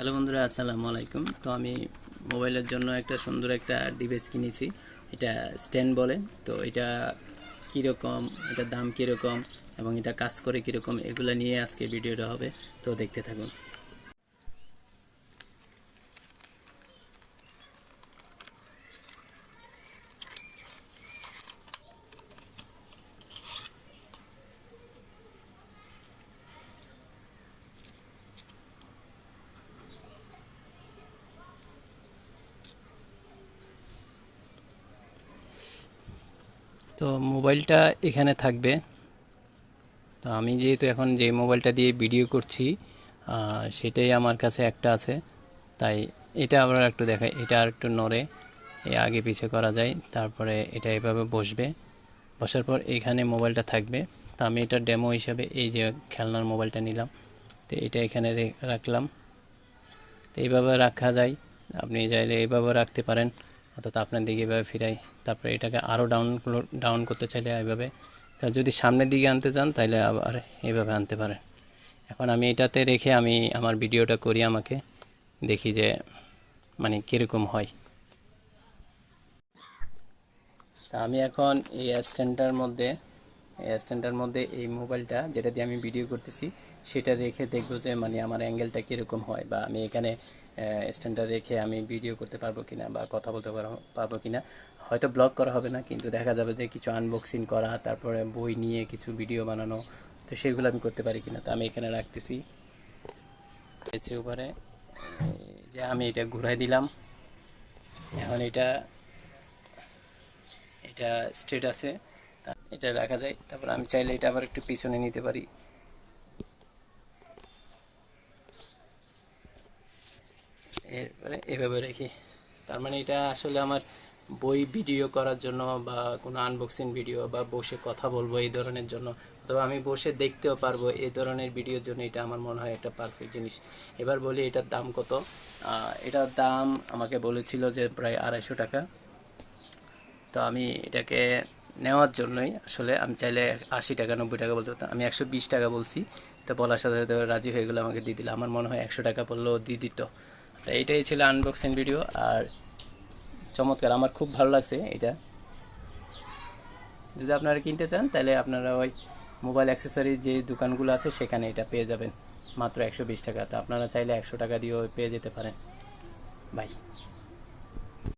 Hello বন্ধুরা, আসসালামু আলাইকুম। তো আমি মোবাইলের জন্য একটা সুন্দর একটা ডিভাইস কিনেছি। এটা স্ট্যান্ড বলে। তো এটা কীরকম এটা দাম কীরকম, এবং এটা কাজ করে কীরকম, এগুলো নিয়ে আজকে ভিডিওটা হবে। তো দেখতে থাকুন। তো মোবাইলটা এখানে থাকবে। তো আমি যেহেতু এখন যে মোবাইলটা দিয়ে ভিডিও করছি সেটাই আমার কাছে একটা আছে। তাই এটা আমরা একটু দেখাই, এটা আর একটু নড়ে, এ আগে পিছে করা যায়, তারপরে এটা এভাবে বসবে। বসার পর এখানে মোবাইলটা থাকবে। তো আমি এটা ডেমো হিসাবে এই যে খেলনার মোবাইলটা নিলাম। তো এটা এখানে রাখলাম। তো এইভাবে রাখা যায়, আপনি চাইলে এইভাবে রাখতে পারেন। অর্থাৎ আপনার দিকে এভাবে ফিরাই, তারপরে এটাকে আরও ডাউন ডাউন করতে চাইলে এভাবে। তা যদি সামনের দিকে আনতে চান তাহলে আবার এভাবে আনতে পারেন। এখন আমি এটাতে রেখে আমি আমার ভিডিওটা করি আমাকে, দেখি যে মানে কীরকম হয়। তা আমি এখন এই স্ট্যান্ডটার মধ্যে স্ট্যান্ডটার মধ্যে এই মোবাইলটা যেটা দিয়ে আমি ভিডিও করতেছি, সেটা রেখে দেখব যে মানে আমার অ্যাঙ্গেলটা কীরকম হয় বা আমি এখানে স্ট্যান্ডটা রেখে আমি ভিডিও করতে পারব কিনা বা কথা বলতে পারবো- কিনা। হয়তো ব্লগ করা হবে না, কিন্তু দেখা যাবে যে কিছু আনবক্সিং করা, তারপরে বই নিয়ে কিছু ভিডিও বানানো, তো সেগুলো আমি করতে পারি কিনা, তো আমি এখানে রাখতেছি। এসে উপরে যে আমি এটা ঘুরাই দিলাম। এখন এটা এটা স্টেট আছে। এটা রাখা যায়। তারপর আমি চাইলে এটা আবার একটু পিছনে নিতে পারি। এরপরে এভাবে রেখে। তার মানে এটা আসলে আমার বই ভিডিও করার জন্য বা কোনো আনবক্সিং ভিডিও বা বসে কথা বলব এই ধরনের জন্য, অথবা আমি বসে দেখতেও পারব এই ধরনের ভিডিওর জন্য এটা আমার মনে হয় একটা পারফেক্ট জিনিস। এবার বলি এটার দাম কত? এটার দাম আমাকে বলেছিল যে প্রায় আড়াইশো টাকা। তো আমি এটাকে নেওয়ার জন্যই আসলে আমি চাইলে আশি টাকা, নব্বই টাকা বলতে পারতাম। আমি একশো বিশ টাকা বলছি। তো বলার সাথে সাথে রাজি হয়ে গেলো, আমাকে দিয়ে দিল। আমার মনে হয় একশো টাকা পড়লেও দিয়ে দিত। তো এইটাই ছিল আনবক্সিং ভিডিও আর চমৎকার, আমার খুব ভালো লাগছে এটা। যদি আপনারা কিনতে চান, তাহলে আপনারা ওই মোবাইল অ্যাক্সেসরিজ যে দোকানগুলো আছে, সেখানে এটা পেয়ে যাবেন। মাত্র একশো বিশ টাকা। তো আপনারা চাইলে একশো টাকা দিয়েও পেয়ে যেতে পারেন। বাই